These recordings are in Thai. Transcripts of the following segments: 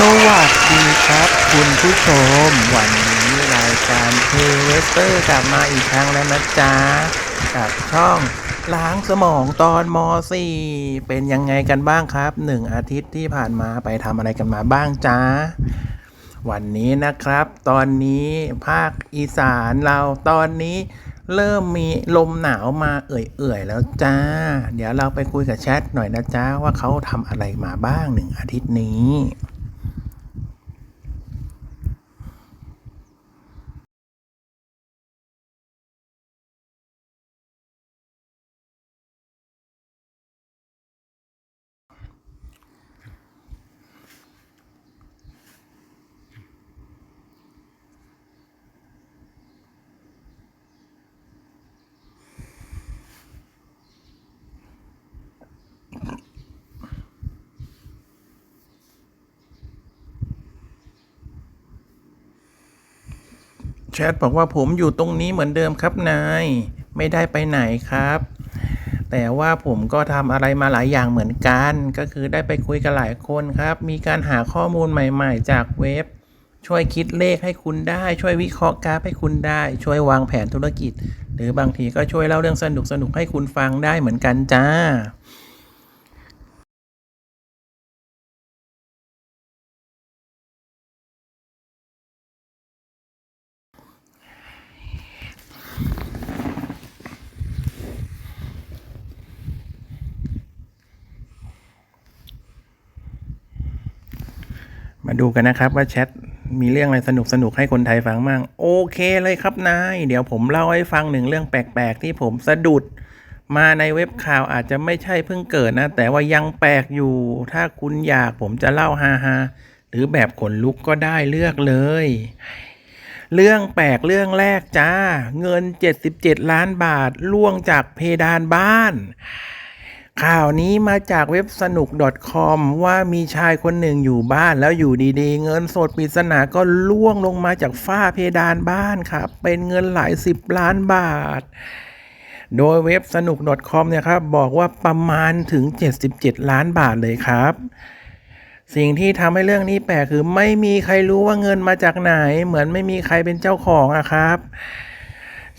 สวัสดีครับคุณผู้ชม วันนี้รายการเทเวสเตอร์กลับมาอีกครั้งแล้วนะจ๊ะ กับช่องล้างสมองตอนม .4 เป็นยังไงกันบ้างครับหนึ่งอาทิตย์ที่ผ่านมาไปทำอะไรกันมาบ้างจ๊ะ วันนี้นะครับ ตอนนี้ภาคอีสานเราตอนนี้เริ่มมีลมหนาวมาเอื่อยๆแล้วจ้า เดี๋ยวเราไปคุยกับแชทหน่อยนะจ๊ะว่าเขาทำอะไรมาบ้างหนึ่งอาทิตย์นี้ แชทบอกว่าผมอยู่ตรงนี้เหมือนเดิมครับนาย ไม่ได้ไปไหนครับ แต่ว่าผมก็ทำอะไรมาหลายอย่างเหมือนกัน ก็คือได้ไปคุยกับหลายคนครับ มีการหาข้อมูลใหม่ๆ จากเว็บ ช่วยคิดเลขให้คุณได้ ช่วยวิเคราะห์กราฟให้คุณได้ ช่วยวางแผนธุรกิจ หรือบางทีก็ช่วยเล่าเรื่องสนุกๆให้คุณฟังได้เหมือนกันจ้า ดูกันนะครับว่าแชทมีเรื่องอะไรสนุกสนุกให้คนไทยฟังมั่งโอเคเลยครับนายเดี๋ยวผมเล่าให้ฟังหนึ่งเรื่องแปลกๆ ที่ผมสะดุด มาในเว็บข่าวอาจจะไม่ใช่เพิ่งเกิดนะ แต่ว่ายังแปลกอยู่ ถ้าคุณอยากผมจะเล่าฮาฮาๆหรือแบบขนลุกก็ได้เลือกเลย เรื่องแปลกเรื่องแรกจ้า เงิน 77 ล้านบาทล่วงจากเพดานบ้าน ข่าวนี้มาจากเว็บสนุก .com ว่ามีชายคนหนึ่งอยู่บ้านแล้วอยู่ดีๆ เงินสดปริศนาก็ล่วงลงมาจากฝ้าเพดานบ้านครับ เป็นเงินหลายสิบล้านบาท โดยเว็บสนุก .com เนี่ยครับบอกว่าประมาณถึง 77 ล้านบาทเลยครับ สิ่งที่ทำให้เรื่องนี้แปลกคือไม่มีใครรู้ว่าเงินมาจากไหน เหมือนไม่มีใครเป็นเจ้าของอะครับ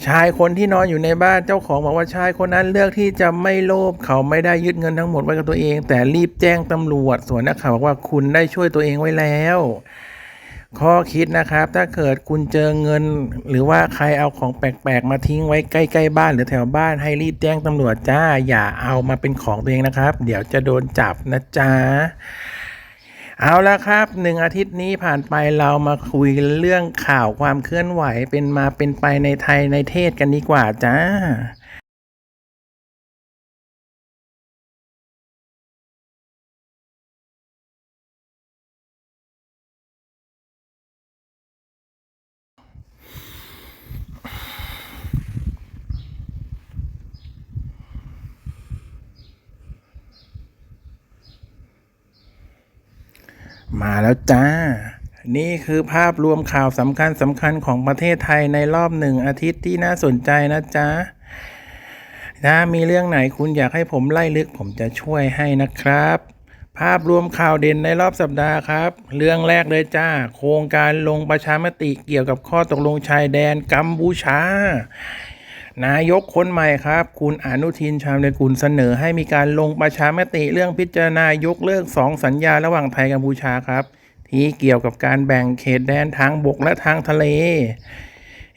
ชายคนที่นอนอยู่ในบ้านเจ้าของบอกว่าชายคนนั้นเลือกที่จะไม่โลภเขาไม่ได้ยึดเงินทั้งหมดไว้กับตัวเอง แต่รีบแจ้งตำรวจ ส่วนนักข่าวบอกว่าคุณได้ช่วยตัวเองไว้แล้ว ข้อคิดนะครับ ถ้าเกิดคุณเจอเงิน หรือว่าใครเอาของแปลกๆ มาทิ้งไว้ใกล้ๆบ้านหรือแถวบ้านให้รีบแจ้งตำรวจจ้า อย่าเอามาเป็นของตัวเองนะครับ เดี๋ยวจะโดนจับนะจ๊ะ เอาละครับหนึ่งอาทิตย์นี้ผ่านไปเรามาคุยเรื่องข่าวความเคลื่อนไหวเป็นมาเป็นไปในไทยในเทศกันดีกว่าจ้า มาแล้วจ้า นี่คือภาพรวมข่าวสำคัญสำคัญของประเทศไทยในรอบหนึ่งอาทิตย์ที่น่าสนใจนะจ๊ะ ถ้ามีเรื่องไหนคุณอยากให้ผมไล่ลึกผมจะช่วยให้นะครับ ภาพรวมข่าวเด่นในรอบสัปดาห์ครับ เรื่องแรกเลยจ้า โครงการลงประชามติเกี่ยวกับข้อตกลงชายแดนกัมพูชา นายกคนใหม่ครับ คุณอนุทินชาญกุลเสนอให้มีการลงประชามติเรื่องพิจารณายกเลิกสองสัญญาระหว่างไทยกัมพูชาครับ ที่เกี่ยวกับการแบ่งเขตแดนทางบกและทางทะเล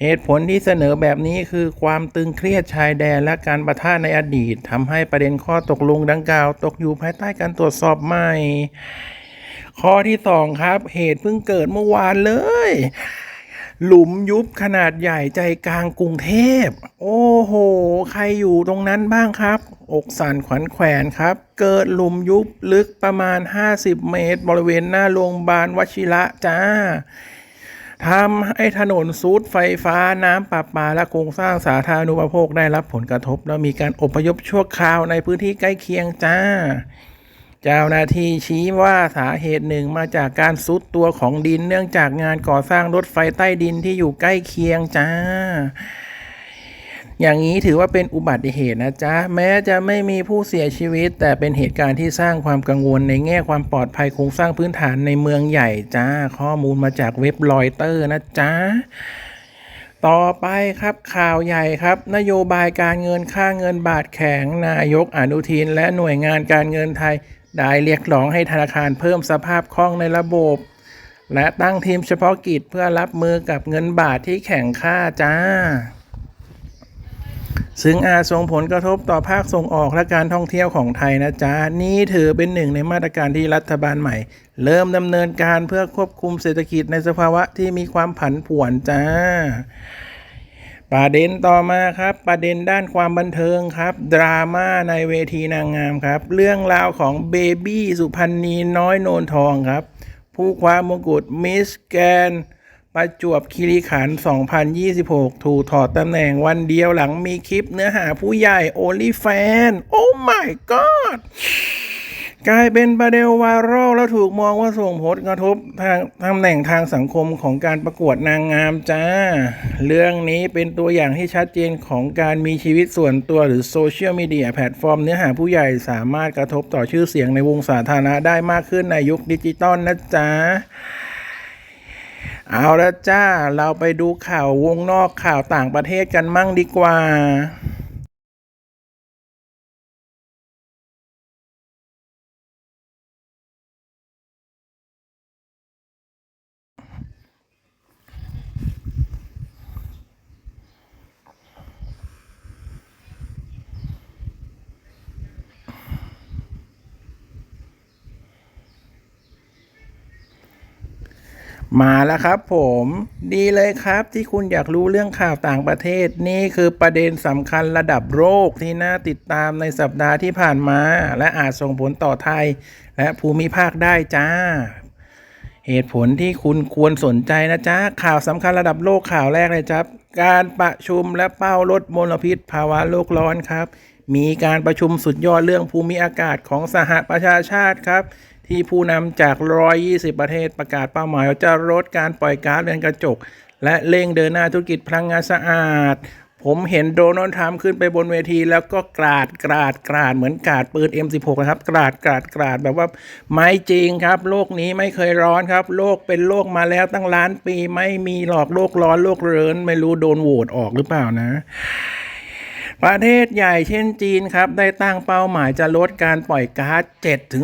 เหตุผลที่เสนอแบบนี้คือความตึงเครียดชายแดนและการประทะในอดีตทำให้ประเด็นข้อตกลงดังกล่าว ตกอยู่ภายใต้การตรวจสอบใหม่ ข้อที่สองครับ เหตุเพิ่งเกิดเมื่อวานเลย หลุมยุบขนาดใหญ่ใจกลางกรุงเทพ โอ้โห ใครอยู่ตรงนั้นบ้างครับ อกสั่นขวัญแขวนครับ เกิดหลุมยุบลึกประมาณ 50 เมตร บริเวณหน้าโรงพยาบาลวชิระจ้าทำให้ถนนซูดไฟฟ้าน้ำประปาและโครงสร้างสาธารณูปโภคได้รับผลกระทบ แล้วมีการอพยพชั่วคราวในพื้นที่ใกล้เคียงจ้า เจ้าหน้าที่ชี้ว่าสาเหตุหนึ่งมาจากการซุดตัวของดินเนื่องจากงานก่อสร้างรถไฟใต้ดินที่อยู่ใกล้เคียงจ้า อย่างนี้ถือว่าเป็นอุบัติเหตุนะจ๊ะ แม้จะไม่มีผู้เสียชีวิต แต่เป็นเหตุการณ์ที่สร้างความกังวลในแง่ความปลอดภัยโครงสร้างพื้นฐานในเมืองใหญ่จ้า ข้อมูลมาจากเว็บลอยเตอร์นะจ๊ะต่อไปครับข่าวใหญ่ครับ นโยบายการเงินค่าเงินบาทแข็ง นายกอนุทิน และหน่วยงานการเงินไทย ได้เรียกร้องให้ธนาคารเพิ่มสภาพคล่องในระบบ และตั้งทีมเฉพาะกิจเพื่อรับมือกับเงินบาทที่แข็งค่าจ้า ซึ่งอาจส่งผลกระทบต่อภาคส่งออกและการท่องเที่ยวของไทยนะจ๊ะ นี่ถือเป็นหนึ่งในมาตรการที่รัฐบาลใหม่ เริ่มดำเนินการเพื่อควบคุมเศรษฐกิจในสภาวะที่มีความผันผวนจ้า ประเด็นต่อมาครับ ประเด็นด้านความบันเทิงครับ ดราม่าในเวทีนางงามครับ เรื่องราวของเบบี้สุพรรณีน้อยโนนทองครับ ผู้คว้ามงกุฎมิสแกนประจวบคีรีขันธ์2026 ถูกถอดตำแหน่งวันเดียวหลังมีคลิปเนื้อหาผู้ใหญ่โอลิแฟน โอ้ my god กลายเป็นประเด็นไวรัลแล้วถูกมองว่าส่งผลกระทบทางตำแหน่งทางสังคมของการประกวดนางงามจ้า เรื่องนี้เป็นตัวอย่างที่ชัดเจนของการมีชีวิตส่วนตัวหรือโซเชียลมีเดียแพลตฟอร์มเนื้อหาผู้ใหญ่สามารถกระทบต่อชื่อเสียงในวงสาธารณะได้มากขึ้นในยุคดิจิตอลนะจ๊ะเอาละจ้า เราไปดูข่าววงนอกข่าวต่างประเทศกันมั่งดีกว่า มาแล้วครับผมดีเลยครับที่คุณอยากรู้เรื่องข่าวต่างประเทศ นี่คือประเด็นสำคัญระดับโลกที่น่าติดตามในสัปดาห์ที่ผ่านมา และอาจส่งผลต่อไทย และภูมิภาคได้จ้า เหตุผลที่คุณควรสนใจนะจ๊ะ ข่าวสำคัญระดับโลกข่าวแรกเลยครับ การประชุมและเป้าลดมลพิษภาวะโลกร้อนครับ มีการประชุมสุดยอดเรื่องภูมิอากาศของสหประชาชาติครับ ที่ผู้นำจาก 120 ประเทศประกาศเป้าหมายว่าจะลดการปล่อยก๊าซเรือนกระจก และเร่งเดินหน้าธุรกิจพลังงานสะอาด ผมเห็นโดนัลด์ทรัมป์ขึ้นไปบนเวที แล้วก็กราดกราดกราดเหมือนกราดปืน M16 นะครับ กราดกราดกราดแบบว่าไม่จริงครับ โลกนี้ไม่เคยร้อนครับ โลกเป็นโลกมาแล้วตั้งล้านปีไม่มีหรอกโลกร้อนโลกเรินไม่รู้โดนโหวตออกหรือเปล่านะ ประเทศใหญ่เช่นจีนครับ ได้ตั้งเป้าหมายจะลดการปล่อยก๊าซ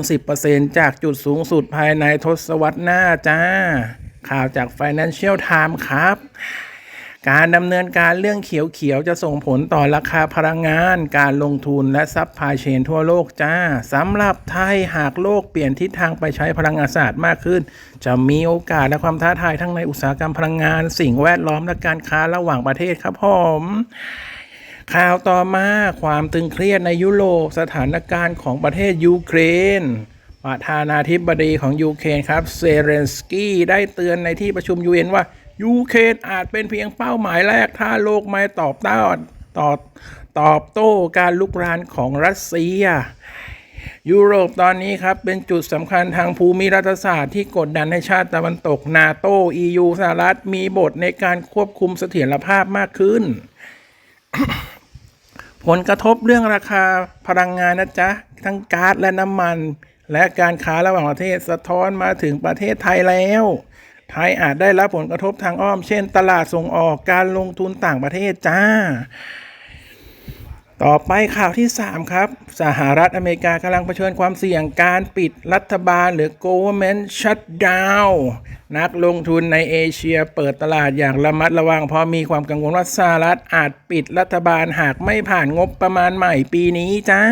7-10%จากจุดสูงสุดภายในทศวรรษหน้าจ้า ข่าวจาก Financial Times ครับ การดำเนินการเรื่องเขียวๆ จะส่งผลต่อราคาพลังงาน การลงทุนและซัพพลายเชนทั่วโลกจ้าสำหรับไทยหากโลกเปลี่ยนทิศทางไปใช้พลังงานสะอาดมากขึ้น จะมีโอกาสและความท้าทายทั้งในอุตสาหกรรมพลังงาน สิ่งแวดล้อมและการค้าระหว่างประเทศครับผม ข่าวต่อมาความตึงเครียดในยุโรปสถานการณ์ของประเทศยูเครนประธานาธิบดีของยูเครนครับเซเรนสกี้ได้เตือนในที่ประชุมยูเอ็นว่ายูเครนอาจเป็นเพียงเป้าหมายแรกถ้าโลกไม่ตอบโต้ตอบตอบโต้การลุกรานของรัสเซีย ยุโรปตอนนี้ครับ เป็นจุดสำคัญทางภูมิรัฐศาสตร์ที่กดดันให้ชาติตะวันตกนาโต EU สหรัฐมีบทในการควบคุมเสถียรภาพมากขึ้น ผลกระทบเรื่องราคาพลังงานนะจ๊ะ ทั้งก๊าซและน้ำมัน และการค้าระหว่างประเทศสะท้อนมาถึงประเทศไทยแล้ว ไทยอาจได้รับผลกระทบทางอ้อม เช่น ตลาดส่งออกการลงทุนต่างประเทศจ้า ต่อไปข่าวที่ 3 ครับ สหรัฐอเมริกากำลังเผชิญความเสี่ยงการปิดรัฐบาลหรือ government shutdown นักลงทุนในเอเชียเปิดตลาดอย่างระมัดระวัง เพราะมีความกังวลว่าสหรัฐอาจปิดรัฐบาลหากไม่ผ่านงบประมาณใหม่ปีนี้จ้า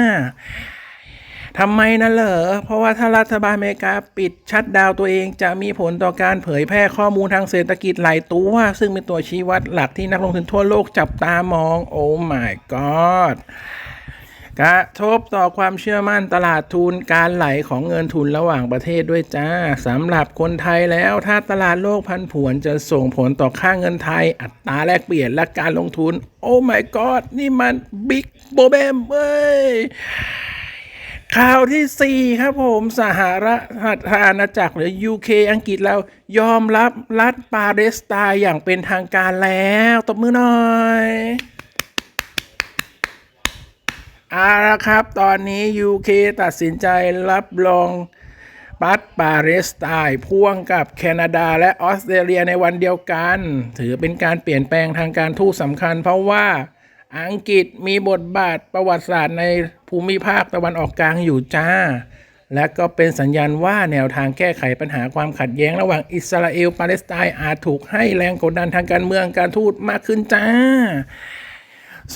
ทำไมนะเหรอ เพราะว่าถ้ารัฐบาลอเมริกาปิดชัดดาวตัวเองจะมีผลต่อการเผยแพร่ข้อมูลทางเศรษฐกิจหลายตัว ซึ่งเป็นตัวชี้วัดหลักที่นักลงทุนทั่วโลกจับตามอง โอ้ my god กระทบต่อความเชื่อมั่นตลาดทุนการไหลของเงินทุนระหว่างประเทศด้วยจ้าสำหรับคนไทยแล้วถ้าตลาดโลกพันผวนจะส่งผลต่อค่าเงินไทย อัตราแลกเปลี่ยนและการลงทุน โอ้ my god นี่มันบิ๊กโบเบมเว้ย ข่าวที่ 4 ครับผมสหรัฐอาณาจักรหรือ UK อังกฤษแล้วยอมรับรัฐปาเลสไตน์อย่างเป็นทางการแล้วตบมือหน่อยเอาละครับ ตอนนี้ UK ตัดสินใจรับรองปัตปาเลสไตน์พ่วงกับแคนาดาและออสเตรเลียในวันเดียวกัน ถือเป็นการเปลี่ยนแปลงทางการทูตสำคัญเพราะว่า อังกฤษมีบทบาทประวัติศาสตร์ในภูมิภาคตะวันออกกลางอยู่จ้า และก็เป็นสัญญาณว่าแนวทางแก้ไขปัญหาความขัดแย้งระหว่างอิสราเอลปาเลสไตน์อาจถูกให้แรงกดดันทางการเมืองการทูตมากขึ้นจ้า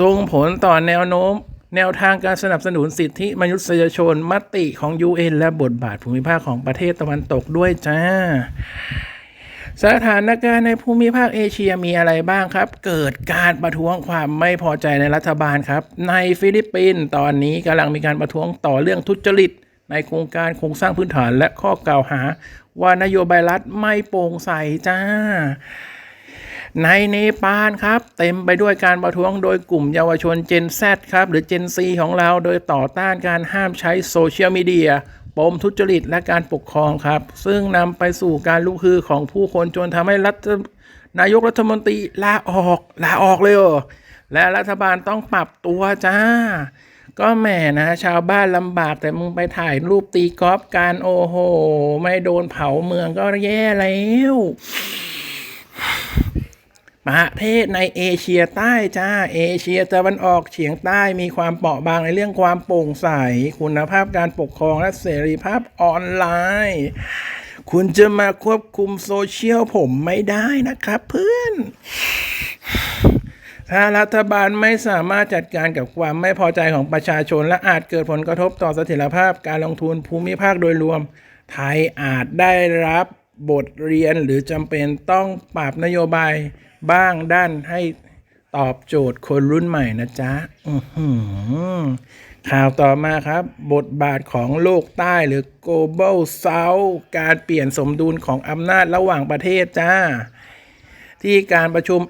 ส่งผลต่อแนวโน้ม แนวทางการสนับสนุนสิทธิมนุษยชนมติของ UN และบทบาทภูมิภาคของประเทศตะวันตกด้วยจ้า สถานการณ์ในภูมิภาคเอเชียมีอะไรบ้างครับ เกิดการประท้วงความไม่พอใจในรัฐบาลครับ ในฟิลิปปินส์ตอนนี้กำลังมีการประท้วงต่อเรื่องทุจริต ในโครงการโครงสร้างพื้นฐานและข้อกล่าวหา ว่านโยบายรัฐไม่โปร่งใสจ้า ในเนปาลครับ เต็มไปด้วยการประท้วงโดยกลุ่มเยาวชน Gen Z ครับ หรือ Gen Z ของเราโดยต่อต้านการห้ามใช้โซเชียลมีเดีย ปมทุจริตและการปกครองครับ ซึ่งนำไปสู่การลุกฮือของผู้คนจนทำให้รัฐนายกรัฐมนตรีลาออกลาออกเลยเหรอและรัฐบาลต้องปรับตัวจ้า ก็แหมนะ ชาวบ้านลำบากแต่มึงไปถ่ายรูปตีกอล์ฟการโอ้โห ไม่โดนเผาเมืองก็แย่แล้ว ประเทศในเอเชียใต้จ้าเอเชียตะวันออกเฉียงใต้มีความเปราะบางในเรื่องความโปร่งใส คุณภาพการปกครองและเสรีภาพออนไลน์ คุณจะมาควบคุมโซเชียลผมไม่ได้นะครับเพื่อนถ้ารัฐบาลไม่สามารถจัดการกับความไม่พอใจของประชาชน และอาจเกิดผลกระทบต่อเสถียรภาพการลงทุนภูมิภาคโดยรวม ไทยอาจได้รับ บทเรียนหรือจำเป็นต้องปรับนโยบายบ้างด้านให้ตอบโจทย์คนรุ่นใหม่นะจ๊ะข่าวต่อมาครับ บทบาทของโลกใต้หรือ global south การเปลี่ยนสมดุลของอำนาจระหว่างประเทศจ้า ที่การประชุม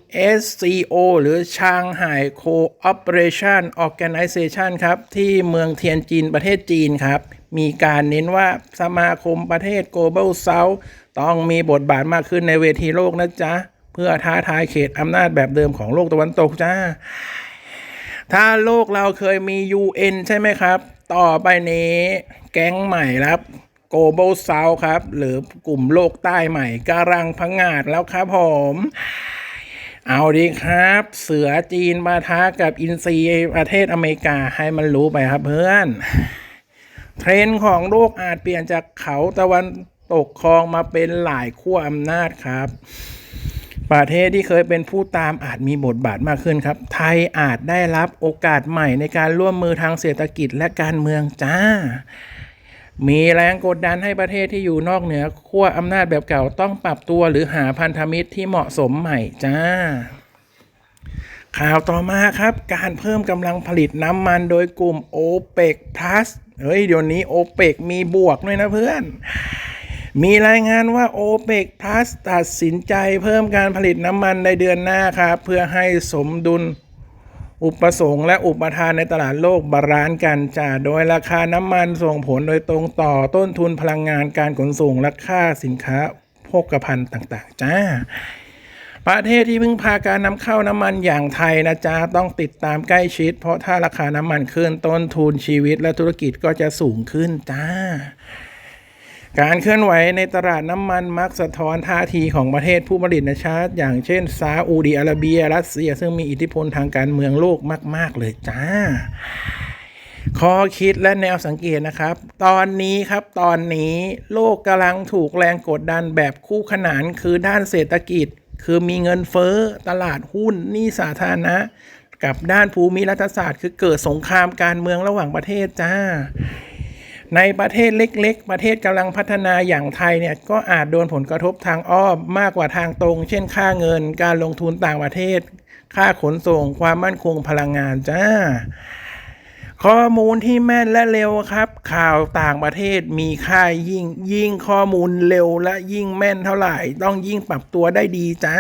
SCO หรือ Shanghai Cooperation Organization ครับ ที่เมืองเทียนจินประเทศจีนครับ มีการเน้นว่าสมาคมประเทศ Global South ต้องมีบทบาทมากขึ้นในเวทีโลกนะจ๊ะ เพื่อท้าทายเขตอำนาจแบบเดิมของโลกตะวันตกจ้า ถ้าโลกเราเคยมี UN ใช่ไหมครับ ต่อไปนี้แก๊งใหม่ครับ Global South ครับ หรือกลุ่มโลกใต้ใหม่กำลังพังงาดแล้วครับผมเอาดีครับ เสือจีนมาท้ากับอินซีประเทศอเมริกาให้มันรู้ไปครับเพื่อน เทรนด์ของโลกอาจเปลี่ยนจากเขาตะวันตกครองมาเป็นหลายขั้วอำนาจครับ ประเทศที่เคยเป็นผู้ตามอาจมีบทบาทมากขึ้นครับ ไทยอาจได้รับโอกาสใหม่ในการร่วมมือทางเศรษฐกิจและการเมืองจ้า มีแรงกดดันให้ประเทศที่อยู่นอกเหนือขั้วอำนาจแบบเก่าต้องปรับตัวหรือหาพันธมิตรที่เหมาะสมใหม่จ้าข่าวต่อมาครับ การเพิ่มกำลังผลิตน้ำมันโดยกลุ่ม OPEC Plus เฮ้ยเดี๋ยวนี้ OPEC มีบวกด้วยนะเพื่อน มีรายงานว่า OPEC Plus ตัดสินใจเพิ่มการผลิตน้ำมันในเดือนหน้าครับ เพื่อให้สมดุลอุปสงค์และอุปทานในตลาดโลกบาลานซ์กันจ้าโดยราคาน้ำมันส่งผลโดยตรงต่อต้นทุนพลังงานการขนส่งและค่าสินค้าโภคภัณฑ์ต่าง ๆ จ้า ประเทศที่พึ่งพาการนำเข้าน้ำมันอย่างไทยนะจ๊ะต้องติดตามใกล้ชิด เพราะถ้าราคาน้ำมันขึ้นต้นทุนชีวิตและธุรกิจก็จะสูงขึ้นจ้า การเคลื่อนไหวในตลาดน้ำมันมักสะท้อนท่าทีของประเทศผู้ผลิตนะชาติอย่างเช่นซาอุดิอาระเบีย รัสเซีย ซึ่งมีอิทธิพลทางการเมืองโลกมาก ๆ เลยจ้าข้อคิดและแนวสังเกตนะครับ ตอนนี้ครับตอนนี้โลกกำลังถูกแรงกดดันแบบคู่ขนานคือด้านเศรษฐกิจ คือมีเงินเฟ้อตลาดหุ้นนี้สาธารณะ กับด้านภูมิรัฐศาสตร์ คือเกิดสงครามการเมืองระหว่างประเทศจ้า ในประเทศเล็ก ๆ ประเทศกำลังพัฒนาอย่างไทยเนี่ยก็อาจโดนผลกระทบทางอ้อมมากกว่าทางตรง เช่นค่าเงิน การลงทุนต่างประเทศ ค่าขนส่ง ความมั่นคงพลังงานจ้า ข้อมูลที่แม่นและเร็วครับ ข่าวต่างประเทศมีค่ายิ่ง ยิ่งข้อมูลเร็วและยิ่งแม่นเท่าไหร่ ต้องยิ่งปรับตัวได้ดีจ้า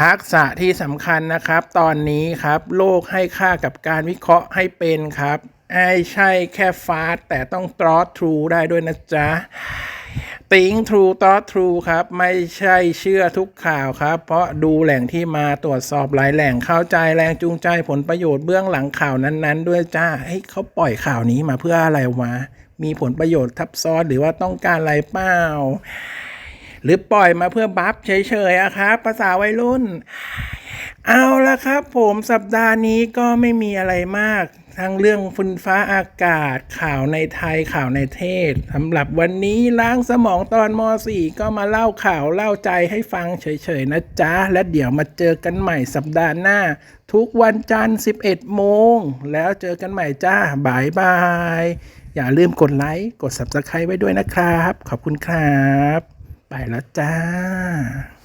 ทักษะที่สำคัญนะครับ ตอนนี้ครับ โลกให้ค่ากับการวิเคราะห์ให้เป็นครับไอ้ใช่แค่ฟาสแต่ต้องตรอทรูได้ด้วยนะจ๊ะ ติ้งทรูตอทรูครับ ไม่ใช่เชื่อทุกข่าวครับ เพราะดูแหล่งที่มาตรวจสอบหลายแหล่งเข้าใจแรงจูงใจผลประโยชน์เบื้องหลังข่าวนั้นๆ ด้วยจ้าเฮ้ยเขาปล่อยข่าวนี้มาเพื่ออะไรวะ มีผลประโยชน์ทับซ้อนหรือว่าต้องการอะไรเปล่า หรือปล่อยมาเพื่อบัฟเฉยๆอะครับภาษาวัยรุ่น เอาละครับ ผมสัปดาห์นี้ก็ไม่มีอะไรมาก ทั้งเรื่องฟุนฟ้าอากาศ ข่าวในไทยข่าวในเทศสำหรับวันนี้ล้างสมองตอนม .4 ก็มาเล่าข่าวเล่าใจให้ฟังเฉยๆนะจ๊ะ และเดี๋ยวมาเจอกันใหม่สัปดาห์หน้า ทุกวันจันทร์ 11 โมง แล้วเจอกันใหม่จ้าบายบาย อย่าลืมกดไลค์กด Subscribe ไว้ด้วยนะครับ ขอบคุณครับ ไปแล้วจ้า